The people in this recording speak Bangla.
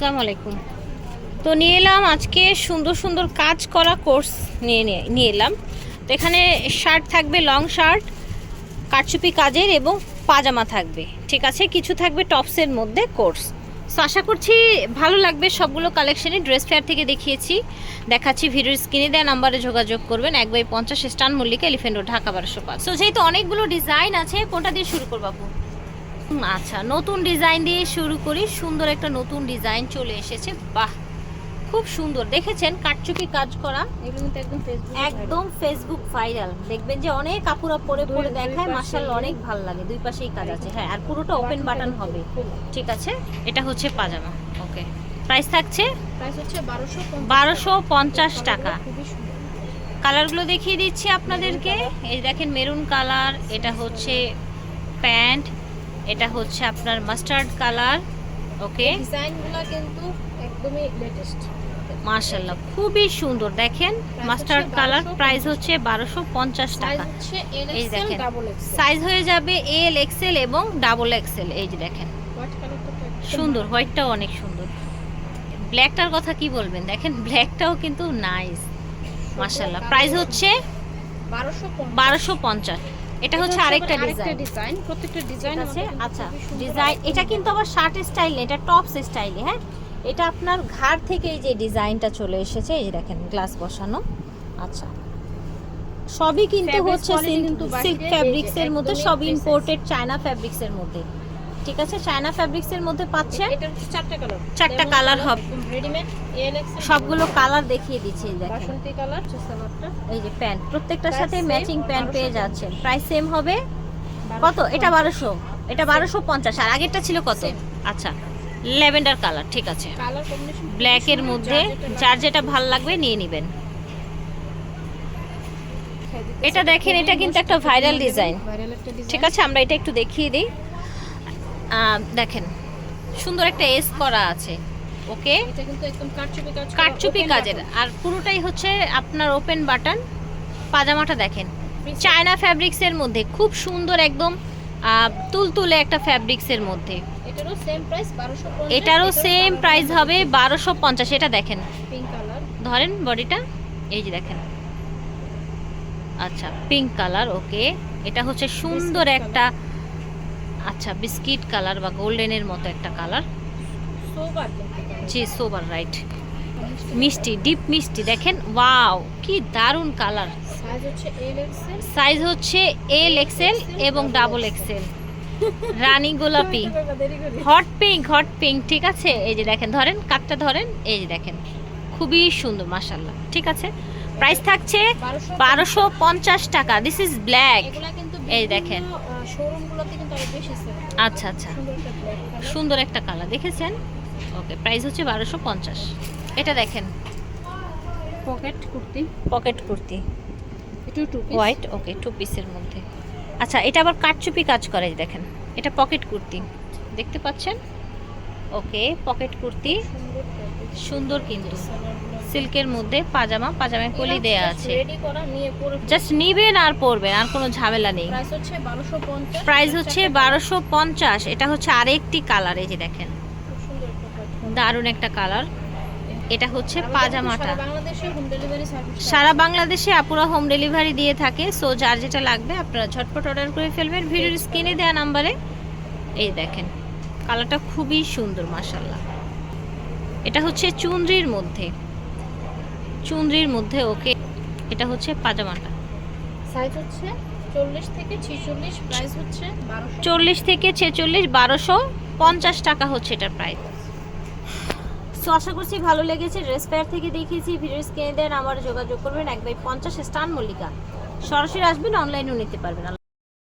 আসসালামু আলাইকুম। তো নিয়ে এলাম আজকে সুন্দর সুন্দর কাজ করা কোর্স নিয়ে নিয়ে এলাম। তো এখানে শার্ট থাকবে লং শার্ট কারচুপি কাজের এবং পাজামা থাকবে। ঠিক আছে কিছু থাকবে টপসের মধ্যে কোর্স। সো আশা করছি ভালো লাগবে সবগুলো কালেকশনই ড্রেস ফেয়ার থেকে দেখিয়েছি। দেখাচ্ছি ভিডিওর স্ক্রিনে দেওয়া নাম্বারে যোগাযোগ করবেন এক বাই পঞ্চাশ স্টান মল্লিকা এলিফেন্ট রোড ঢাকা বারোশো পাঁচ। সো যেহেতু অনেকগুলো ডিজাইন আছে কোনটা দিয়ে শুরু করব আপু? হুম, আচ্ছা নতুন ডিজাইন দিয়ে শুরু করি। সুন্দর একটা নতুন ডিজাইন চলে এসেছে। বাহ! খুব সুন্দর। দেখেছেন কাটচুপি কাজ করা? একদম ফেসবুক ভাইরাল দেখবেন যে অনেক কাপুরা পরে পরে দেখায় মাশাআল্লাহ অনেক ভালো লাগে। দুই পাশেই কাজ আছে। হ্যাঁ আর পুরোটা ওপেন বাটন হবে। ঠিক আছে? এটা হচ্ছে পাজামা। ওকে প্রাইস থাকছে? প্রাইস হচ্ছে বারোশো পঞ্চাশ টাকা। কালারগুলো দেখিয়ে দিচ্ছি আপনাদেরকে। এই দেখেন মেরুন কালার এটা হচ্ছে প্যান্ট। এটা হচ্ছে আপনার মাস্টার্ড কালার ওকে ডিজাইনগুলো কিন্তু একদমই লেটেস্ট মার্শাল্লাহ খুবই সুন্দর। দেখেন মাস্টার্ড কালার 1250 প্রাইস হচ্ছে বারোশো পঞ্চাশ টাকা। এই দেখেন। সাইজ হয়ে যাবে এল এক্সেল এবং ডাবল এক্সেল এই যে দেখেন। সুন্দর হোয়াইটটাও অনেক সুন্দর। ব্ল্যাকটার কথা কি বলবেন? দেখেন ব্ল্যাকটাও কিন্তু নাইস মার্শাল্লাহ প্রাইস হচ্ছে বারোশো পঞ্চাশ। এটা হচ্ছে আরেকটা ডিজাইন প্রত্যেকটা ডিজাইন আছে আচ্ছা ডিজাইন এটা কিন্তু আবার শার্ট স্টাইল এটা টপস স্টাইলে হ্যাঁ? এটা আপনার ঘাড় থেকে এই যে ডিজাইনটা চলে এসেছে এই দেখেন গ্লাস বসানো। আচ্ছা। সবই কিন্তু হচ্ছে সিল্ক এই যে ফ্যাব্রিক্স এর মধ্যে সব ইম্পোর্টেড চায়না ফ্যাব্রিক্সের মধ্যে। ঠিক আছে চায়না ফ্যাব্রিক্স এর মধ্যে পাচ্ছেন চারটা কালার চারটা colour হবে। রেডিমেড সবগুলো কালার দেখিয়ে দিচ্ছি বাসন্তী কালার এই যে প্যান্ট প্রত্যেকটার সাথে ম্যাচিং প্যান্ট পেয়ে 1250 যাচ্ছেন। প্রাইস সেম হবে কত? এটা বারোশো এটা বারোশো পঞ্চাশ। আর আগেরটা ছিল কত? আচ্ছা ল্যাভেন্ডার কালার ঠিক আছে। কালার কম্বিনেশন ব্ল্যাক এর মধ্যে যার যেটা ভালো লাগবে নিয়ে নেবেন। এটা দেখেন, এটা কিন্তু একটা ভাইরাল ডিজাইন ঠিক আছে আমরা এটা একটু দেখিয়ে দিই। দেখেন সুন্দর একটা এস করা আছে ওকে? এটা কিন্তু একদম কারচুপি কাজ কাটচুপি কাজের। আর পুরোটাই হচ্ছে আপনার ওপেন বাটন পাজামাটা দেখেন। চায়না ফ্যাব্রিক্সের মধ্যে খুব সুন্দর একদম তুলতুলে একটা ফ্যাব্রিক্সের মধ্যে। এটারও সেম প্রাইস 1250 এটারও সেম প্রাইস হবে বারোশো পঞ্চাশ এটা দেখেন। পিঙ্ক কালার ধরেন বডিটা এই যে দেখেন। আচ্ছা পিঙ্ক কালার ওকে। এটা হচ্ছে সুন্দর একটা আচ্ছা বিস্কিট কালার বা গোল্ডেনের মতো একটা colour. Sober ji sober right. মিষ্টি ডিপ মিষ্টি দেখেন ওয়াও কি দারুণ কালার। সাইজ হচ্ছে এল এক্সেল সাইজ হচ্ছে এল এক্সেল এবং ডাবল এক্সেল রানী গোলাপি। হট পিঙ্ক হট পিঙ্ক ঠিক আছে? এই যে দেখেন ধরেন কাঠটা ধরেন এই যে দেখেন। খুবই সুন্দর মাশাল্লাহ ঠিক আছে? প্রাইস থাকছে বারোশো পঞ্চাশ। টাকা দিস ইজ ব্ল্যাক এই দেখেন। শোরুম কিন্তু আরও বেশি সেল আচ্ছা আচ্ছা। সুন্দর একটা কালার দেখেছেন? ওকে প্রাইস হচ্ছে বারোশো পঞ্চাশ। এটা দেখেন। পকেট কুর্তি। পকেট কুর্তি। একটু টু হোয়াইট ওকে টু পিসের মধ্যে। আচ্ছা এটা আবার কাটচুপি কাজ করে দেখেন। এটা পকেট কুর্তি। দেখতে পাচ্ছেন? Okay pocket kurti. সুন্দর কিন্তু। সিল্কের মধ্যে পাজামা পাজামায় কলি দেয়া আছে। জাস্ট নিবেন আর পরবেন আর কোনো ঝামেলা নেই। প্রাইস হচ্ছে 1250 প্রাইস হচ্ছে বারোশো পঞ্চাশ এটা হচ্ছে আরেকটি কালার এই যে দেখেন। দারুণ একটা কালার এটা হচ্ছে পাজামাটা। সারা বাংলাদেশে আপুরা হোম ডেলিভারি দিয়ে থাকে সো যার যেটা লাগবে আপনারা ঝটপট অর্ডার করে ফেলবেন। ভিডিওর স্ক্রিনে দেওয়া নাম্বারে এই দেখেন কালারটা খুবই সুন্দর মাসাল্লাহ এটা হচ্ছে চুনরির মধ্যে। চুনরির মধ্যে ওকে এটা হচ্ছে পাজামাটা। সাইজ হচ্ছে 40 থেকে 46 প্রাইস হচ্ছে 1200 চল্লিশ থেকে ছেচল্লিশ বারোশো পঞ্চাশ টাকা হচ্ছে এটার প্রাইস সো আশা করছি ভালো লেগেছে। ড্রেস ফেয়ার থেকে দেখিয়েছি ভিডিও স্ক্রিনে দেন আমার যোগাযোগ করবেন। এক বাই পঞ্চাশ স্টান মল্লিকা। সরাসরি আসবেন অনলাইনেও নিতে পারবেন।